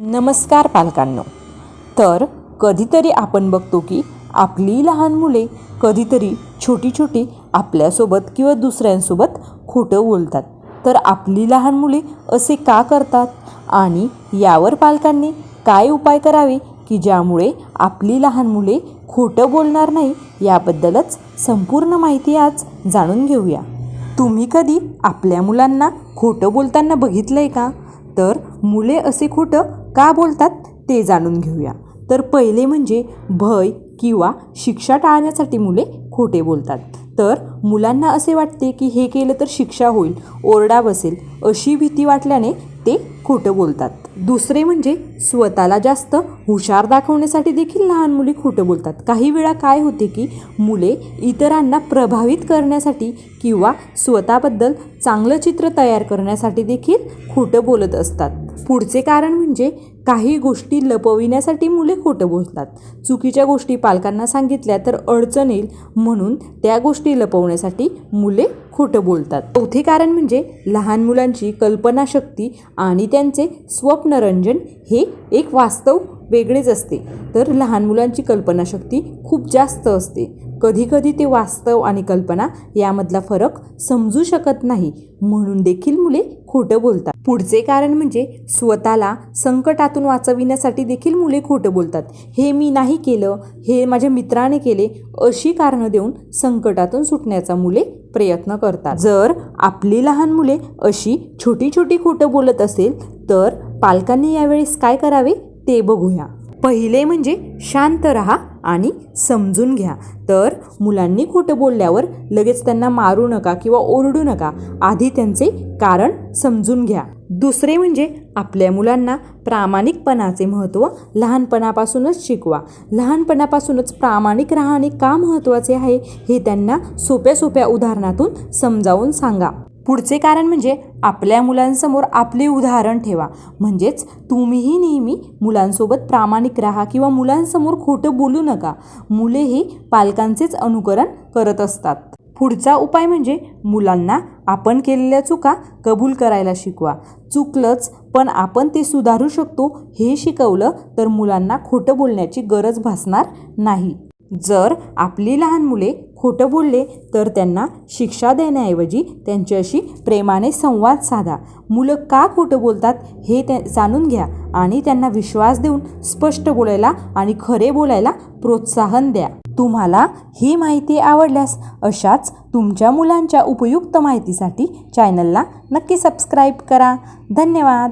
नमस्कार पालकांनो. तर कधीतरी आपण बघतो की आपली लहान मुले कधीतरी छोटी छोटी आपल्यासोबत किंवा दुसऱ्यांसोबत खोटं बोलतात. तर आपली लहान मुले असे का करतात? आणि यावर पालकांनी काय उपाय करावे की ज्यामुळे आपली लहान मुले खोटं बोलणार नाही याबद्दलच संपूर्ण माहिती आज जाणून घेऊया. तुम्ही कधी आपल्या मुलांना खोटं बोलताना बघितलं आहे का? तर मुले असे खोटं का बोलतात ते जाणून घेऊया. तर पहिले म्हणजे भय किंवा शिक्षा टाळण्यासाठी मुले खोटे बोलतात. तर मुलांना असे वाटते की हे केलं तर शिक्षा होईल ओरडा बसेल अशी भीती वाटल्याने ते खोटं बोलतात. दुसरे म्हणजे स्वतःला जास्त हुशार दाखवण्यासाठी देखील लहान मुली खोटं बोलतात. काही वेळा काय होते की मुले इतरांना प्रभावित करण्यासाठी किंवा स्वतःबद्दल चांगलं चित्र तयार करण्यासाठी देखील खोटं बोलत असतात. पुढचे कारण म्हणजे काही गोष्टी लपविण्यासाठी मुले खोटं बोलतात. चुकीच्या गोष्टी पालकांना सांगितल्या तर अडचण येईल म्हणून त्या गोष्टी लपवण्यासाठी मुले खोटं बोलतात. चौथे कारण म्हणजे लहान मुलांची कल्पनाशक्ती आणि त्यांचे स्वप्नरंजन हे एक वास्तव वेगळेच असते. तर लहान मुलांची कल्पनाशक्ती खूप जास्त असते. कधीकधी ते वास्तव आणि कल्पना यामधला फरक समजू शकत नाही. म्हणून देखील मुले खोटं बोलतात. पुढचे कारण म्हणजे स्वतःला संकटातून वाचविण्यासाठी देखील मुले खोटं बोलतात. हे मी नाही केलं हे माझ्या मित्राने केले अशी कारणं देऊन संकटातून सुटण्याचा मुले प्रयत्न करतात. जर आपली लहान मुले अशी छोटी छोटी खोटं बोलत असेल तर पालकांनी यावेळेस काय करावे? ते बघूया. पहिले म्हणजे शांत राहा आणि समजून घ्या. तर मुलांनी खोटं बोलल्यावर लगेच त्यांना मारू नका किंवा ओरडू नका. आधी त्यांचे कारण समजून घ्या. दुसरे म्हणजे आपल्या मुलांना प्रामाणिकपणाचे महत्त्व लहानपणापासूनच शिकवा. लहानपणापासूनच प्रामाणिक राहणे का महत्त्वाचे आहे हे त्यांना सोप्या सोप्या उदाहरणातून समजावून सांगा. पुढचे कारण म्हणजे आपल्या मुलांसमोर आपले उदाहरण ठेवा. म्हणजेच तुम्हीही नेहमी मुलांसोबत प्रामाणिक राहा किंवा मुलांसमोर खोटं बोलू नका. मुलेही पालकांचेच अनुकरण करत असतात. पुढचा उपाय म्हणजे मुलांना आपण केलेल्या चुका कबूल करायला शिकवा. चुकलंच पण आपण ते सुधारू शकतो हे शिकवलं तर मुलांना खोटं बोलण्याची गरज भासणार नाही. जर आपली लहान मुले खोटं बोलले तर त्यांना शिक्षा देण्याऐवजी त्यांच्याशी प्रेमाने संवाद साधा. मुलं का खोटं बोलतात हे त्या जाणून घ्या आणि त्यांना विश्वास देऊन स्पष्ट बोलायला आणि खरे बोलायला प्रोत्साहन द्या. तुम्हाला ही माहिती आवडल्यास अशाच तुमच्या मुलांच्या उपयुक्त माहितीसाठी चॅनलला नक्की सबस्क्राईब करा. धन्यवाद!